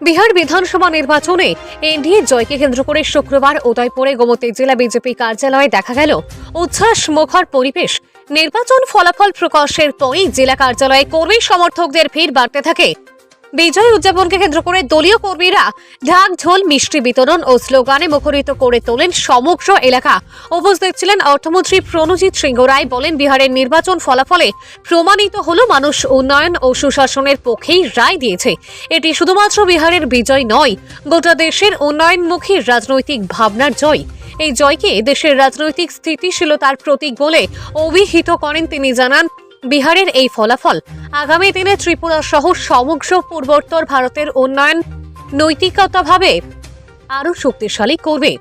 বিহার বিধানসভা নির্বাচনে এনডিএ জয়কে কেন্দ্র করে শুক্রবার উদয়পুরে গোমতী জেলা বিজেপি কার্যালয়ে দেখা গেল উচ্ছ্বাস মুখর পরিবেশ। নির্বাচন ফলাফল প্রকাশের পরই জেলা কার্যালয়ে কর্মী সমর্থকদের ভিড় বাড়তে থাকে। বিজয় উদযাপনকে কেন্দ্র করে দলীয় কর্মীরা ঢাক ঢোল মিষ্টি বিতরণ ও স্লোগানে মুখরিত করে তোলেন সমগ্র এলাকা। উপস্থিত ছিলেন অর্থমন্ত্রী প্রণজিৎ সিংহ রায় বলেন, বিহারের নির্বাচন ফলাফলে প্রমাণিত হলো মানুষ উন্নয়ন ও সুশাসনের পক্ষেই রায় দিয়েছে। এটি শুধুমাত্র বিহারের বিজয় নয়, গোটা দেশের উন্নয়নমুখী রাজনৈতিক ভাবনার জয়। এই জয়কে দেশের রাজনৈতিক স্থিতিশীলতার প্রতীক বলে অভিহিত করেন তিনি, জানান বিহারের এই ফলাফল আগামী দিনে ত্রিপুরা সহ সমগ্র পূর্বোত্তর ভারতের উন্নয়ন নৈতিকতাভাবে আরও শক্তিশালী করবে।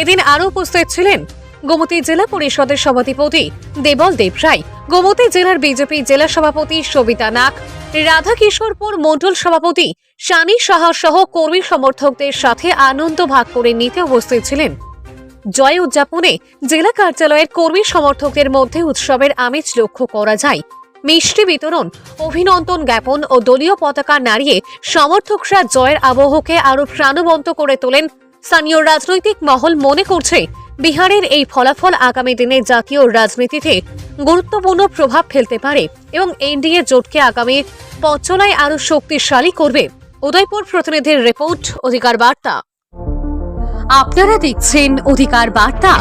এদিন আরও উপস্থিত ছিলেন গোমতী জেলা পরিষদের সভাধিপতি দেবল দেব রায়, গোমতী জেলার বিজেপি জেলা সভাপতি সবিতা নাগ, রাধাকিশোরপুর মণ্ডল সভাপতি শানি সাহা সহ কর্মী সমর্থকদের সাথে আনন্দ ভাগ করে নিতে উপস্থিত ছিলেন। জয় উদযাপনে জেলা কার্যালয়ের কর্মী সমর্থকদের মধ্যে উৎসবের আমেজ লক্ষ্য করা যায়। মিষ্টি বিতরণ, অভিনন্দন জ্ঞাপন ও দলীয় পতাকা নাড়িয়ে সমর্থকরা জয়ের আবহকে আরও প্রাণবন্ত করে তোলেন। স্থানীয় রাজনৈতিক মহল মনে করছে, বিহারের এই ফলাফল আগামী দিনে জাতীয় রাজনীতিতে গুরুত্বপূর্ণ প্রভাব ফেলতে পারে এবং এনডিএ জোটকে আগামী পথচলায় আরও শক্তিশালী করবে। উদয়পুর প্রতিনিধির রিপোর্ট, অধিকার বার্তা। আপনারা দেখছেন অধিকার বার্তা।